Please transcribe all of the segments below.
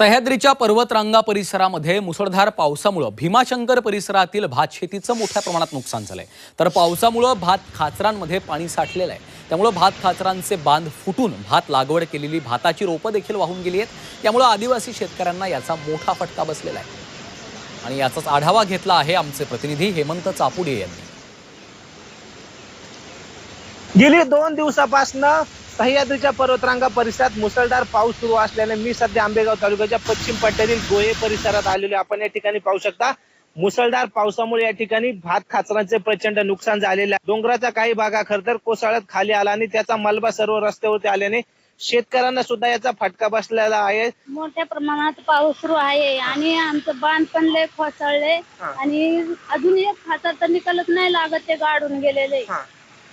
सह्याद्रीच्या पर्वतरांगा परिसरामध्ये मुसळधार पावसामुळं भीमाशंकर परिसरातील भात शेतीचं मोठ्या प्रमाणात नुकसान झालंय. तर पावसामुळं भात खाचरांमध्ये पाणी साठलेलं आहे. त्यामुळं भात खाचरांचे बांध फुटून भात लागवड केलेली भाताची रोपं देखील वाहून गेली आहेत. त्यामुळं आदिवासी शेतकऱ्यांना याचा मोठा फटका बसलेला आहे. आणि याचाच आढावा घेतला आहे आमचे प्रतिनिधी हेमंत चापुडे यांनी. गेली दोन दिवसापासून सह्याद्रीच्या पर्वतरांगा परिसरात मुसळधार पाऊस सुरू असल्याने मी सध्या आंबेगाव तालुक्याच्या पश्चिम पट्ट्यातील गोहे परिसरात आलेले आपण या ठिकाणी पाहू शकता मुसळधार पावसामुळे या ठिकाणी भात खाचरांचे प्रचंड नुकसान झालेले आहे डोंगराचा काही भागा खरतर कोसळत खाली आला आणि त्याचा मलबा सर्व रस्त्यावरती आल्याने शेतकऱ्यांना सुद्धा याचा फटका बसलेला आहे मोठ्या प्रमाणात पाऊस सुरू आहे आणि आमचं बांध पण लय कोसळले हा. आणि अजून एक खातर तर निकालच नाही लागत ते गाडून गेलेले.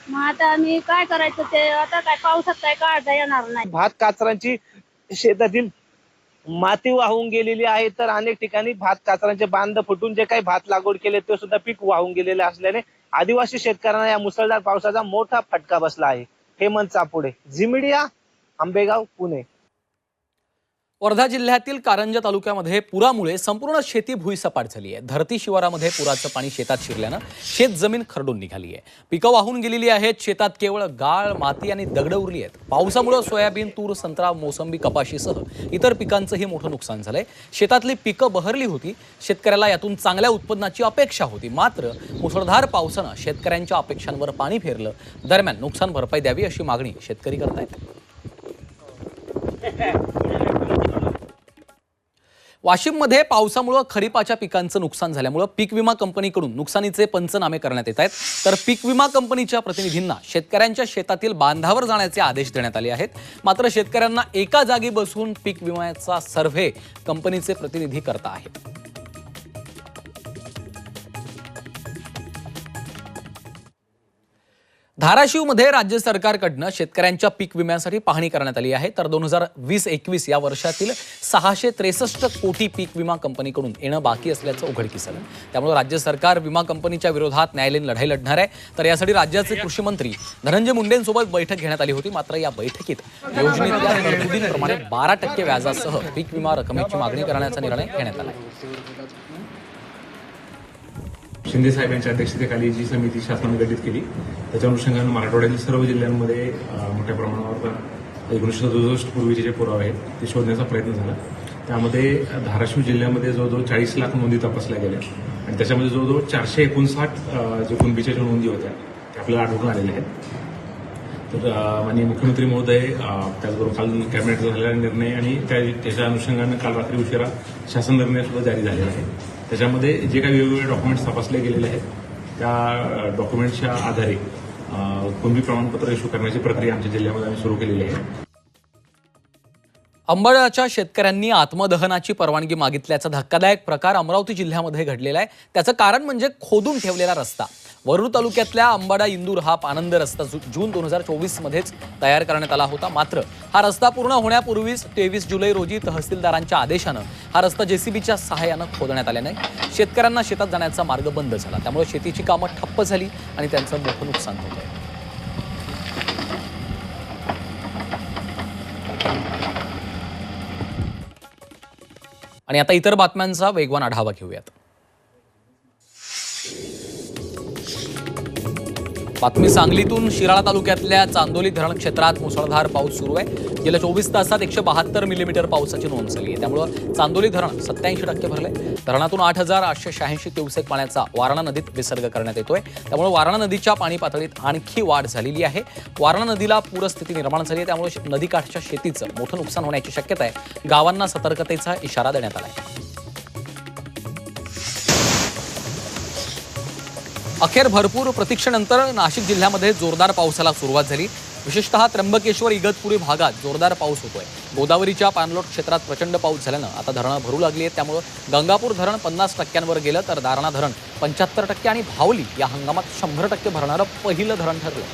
मग आता आम्ही काय करायचं ते? आता काय पावसात काय काढता येणार नाही. भात काचरांची शेतातील माती वाहून गेलेली आहे तर अनेक ठिकाणी भात काचरांचे बांध फुटून जे काही भात लागवड केले ते सुद्धा पीक वाहून गेलेले असल्याने आदिवासी शेतकऱ्यांना या मुसळधार पावसाचा मोठा फटका बसला आहे. हेमंत चापुडे झिमिडिया आंबेगाव पुणे. वर्धा जिल्ह्यातील कारंजा तालुक्यामध्ये पुरामुळे संपूर्ण शेती भुईसपाट झाली आहे. धरती शिवारामध्ये पुराचं पाणी शेतात शिरल्यानं शेत जमीन खरडून निघाली आहे. पिकं वाहून गेलेली आहेत. शेतात केवळ गाळ माती आणि दगडं उरली आहेत. पावसामुळे सोयाबीन तूर संत्रा मोसंबी कपाशीसह इतर पिकांचंही मोठं नुकसान झालंय. शेतातली पिकं बहरली होती. शेतकऱ्याला यातून चांगल्या उत्पन्नाची अपेक्षा होती. मात्र मुसळधार पावसानं शेतकऱ्यांच्या अपेक्षांवर पाणी फेरलं. दरम्यान नुकसान भरपाई द्यावी अशी मागणी शेतकरी करतायत. वाशिममध्ये पावसामुळं खरीपाच्या पिकांचं नुकसान झाल्यामुळं पीक विमा कंपनीकडून नुकसानीचे पंचनामे करण्यात येत आहेत. तर पीक विमा कंपनीच्या प्रतिनिधींना शेतकऱ्यांच्या शेतातील बांधावर जाण्याचे आदेश देण्यात आले आहेत. मात्र शेतकऱ्यांना एका जागी बसून पीक विम्याचा सर्व्हे कंपनीचे प्रतिनिधी करता आहेत. धाराशिवमध्ये राज्य सरकारकडनं शेतकऱ्यांच्या पीक विम्यासाठी पाहणी करण्यात आली आहे. तर दोन हजार वीस एकवीस या वर्षातील सहाशे त्रेसष्ट कोटी पीक विमा कंपनीकडून येणं बाकी असल्याचं उघडकीस आलं. त्यामुळे राज्य सरकार विमा कंपनीच्या विरोधात न्यायालयीन लढाई लढणार आहे. तर यासाठी राज्याचे कृषी मंत्री धनंजय मुंडेंसोबत बैठक घेण्यात आली होती. मात्र या बैठकीत योजनेतल्या तरतुदींप्रमाणे बारा टक्के व्याजासह पीक विमा रकमेची मागणी करण्याचा निर्णय घेण्यात आला शिंदे साहेब यांच्या अध्यक्षतेखाली जी समिती शासनाने गठीत केली त्याच्या अनुषंगानं मराठवाड्यातील सर्व जिल्ह्यांमध्ये मोठ्या प्रमाणावर एकोणीसशे सदुसष्ट पूर्वीचे जे पुरावे आहेत ते शोधण्याचा प्रयत्न झाला. त्यामध्ये धाराशिव जिल्ह्यामध्ये जवळजवळ चाळीस लाख नोंदी तपासल्या गेल्या आणि त्याच्यामध्ये जवळजवळ चारशे एकोणसाठ जे कुणबीच्या ज्या नोंदी होत्या त्या आपल्याला आढळून आलेल्या आहेत. तर माननीय मुख्यमंत्री महोदय त्याचबरोबर काल कॅबिनेटचा झालेला निर्णय आणि त्या त्याच्या अनुषंगानं काल रात्री उशिरा शासन निर्णय सुद्धा जारी झालेला आहे. त्याच्यामध्ये जे काही वेगवेगळे डॉक्युमेंट्स तपासले गेलेले आहेत त्या डॉक्युमेंट्सच्या आधारे अं, कुणबी प्रमाणपत्र इश्यू करण्याची प्रक्रिया आमच्या जिल्ह्यामध्ये आम्ही सुरू केलेली आहे. अंबळाच्या शेतकऱ्यांनी आत्मदहनाची परवानगी मागितल्याचा धक्कादायक प्रकार अमरावती जिल्ह्यामध्ये घडलेला आहे. त्याचं कारण म्हणजे खोदून ठेवलेला रस्ता. वरुड तालुक्यातल्या अंबाडा इंदूर हा आनंद रस्ता जून दोन हजार चोवीसमध्येच तयार करण्यात आला होता. मात्र हा रस्ता पूर्ण होण्यापूर्वीच तेवीस जुलै रोजी तहसीलदारांच्या आदेशानं हा रस्ता जेसीबीच्या सहाय्यानं खोदण्यात आल्याने शेतकऱ्यांना शेतात जाण्याचा मार्ग बंद झाला. त्यामुळे शेतीची कामं ठप्प झाली आणि त्यांचं मोठं नुकसान होतं आणि आता इतर बातम्यांचा वेगवान आढावा घेऊयात. बातमी सांगलीतून शिराळा तालुक्यातल्या चांदोली धरण क्षेत्रात मुसळधार पाऊस सुरू आहे. गेल्या चोवीस तासात एकशे बहात्तर मिलीमीटर पावसाची नोंद झाली आहे. त्यामुळं चांदोली धरण सत्याऐंशी टक्के भरले धरणातून आठ हजार आठशे शहाऐंशी क्युसेक पाण्याचा वारणा नदीत विसर्ग करण्यात येतोय. त्यामुळे वारणा नदीच्या पाणी पातळीत आणखी वाढ झालेली आहे. वारणा नदीला पूरस्थिती निर्माण झाली आहे. त्यामुळे नदीकाठच्या शेतीचं मोठं नुकसान होण्याची शक्यता आहे. गावांना सतर्कतेचा इशारा देण्यात आला आहे अखेर भरपूर प्रतीक्षेनंतर नाशिक जिल्ह्यामध्ये जोरदार पावसाला सुरुवात झाली. विशेषतः त्र्यंबकेश्वर इगतपुरी भागात जोरदार पाऊस होतोय. गोदावरीच्या पाणलोट क्षेत्रात प्रचंड पाऊस झाल्यानं आता धरणं भरू लागली आहेत. त्यामुळं गंगापूर धरण पन्नास टक्क्यांवर गेलं तर दारणा धरण पंच्याहत्तर टक्के आणि भावली या हंगामात शंभर टक्के भरणारं पहिलं धरण ठरलं.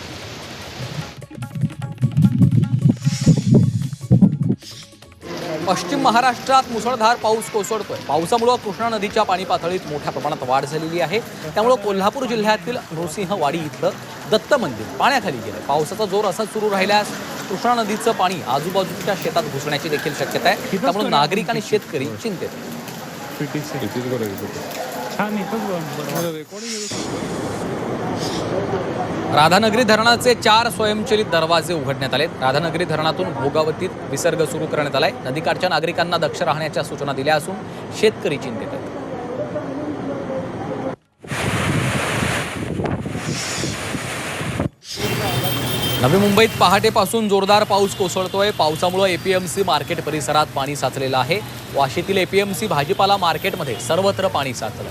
पश्चिम महाराष्ट्रात मुसळधार पाऊस कोसळतोय. पावसामुळे कृष्णा नदीच्या पाणी पातळीत मोठ्या प्रमाणात वाढ झालेली आहे. त्यामुळे कोल्हापूर जिल्ह्यातील नृसिंहवाडी इथलं दत्त मंदिर पाण्याखाली गेलं पावसाचा जोर असा सुरू राहिल्यास कृष्णा नदीचं पाणी आजूबाजूच्या शेतात घुसण्याची देखील शक्यता आहे. त्यामुळे नागरिक आणि शेतकरी चिंतेत आहेत. छान राधानगरी धरणाचे चार स्वयंचलित दरवाजे उघडण्यात आले राधानगरी धरणातून भोगावतीत विसर्ग सुरू करण्यात आलाय. नदीकाठच्या नागरिकांना दक्ष राहण्याच्या सूचना दिल्या असून शेतकरी चिंतेत आहेत. नवी मुंबईत पहाटेपासून जोरदार पाऊस कोसळतोय. पावसामुळे एपीएमसी मार्केट परिसरात पाणी साचलेलं आहे. वाशीतील एपीएमसी भाजीपाला मार्केटमध्ये सर्वत्र पाणी साचलं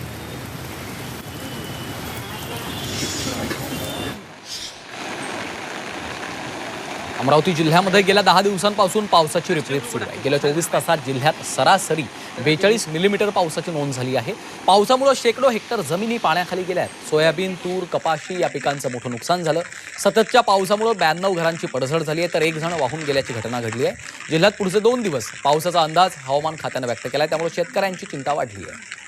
अमरावती जिल्ह्यामध्ये गेल्या दहा दिवसांपासून पावसाची रिपरिप सुरू आहे. गेल्या चोवीस तासात जिल्ह्यात सरासरी बेचाळीस मिलीमीटर पावसाची नोंद झाली आहे. पावसामुळे शेकडो हेक्टर जमिनी पाण्याखाली गेल्या आहेत. सोयाबीन तूर कपाशी या पिकांचं मोठं नुकसान झालं. सततच्या पावसामुळे ब्याण्णव घरांची पडझड झाली आहे. तर एक जण वाहून गेल्याची घटना घडली आहे. जिल्ह्यात पुढचे दोन दिवस पावसाचा अंदाज हवामान खात्यानं व्यक्त केला आहे त्यामुळे शेतकऱ्यांची चिंता वाढली आहे.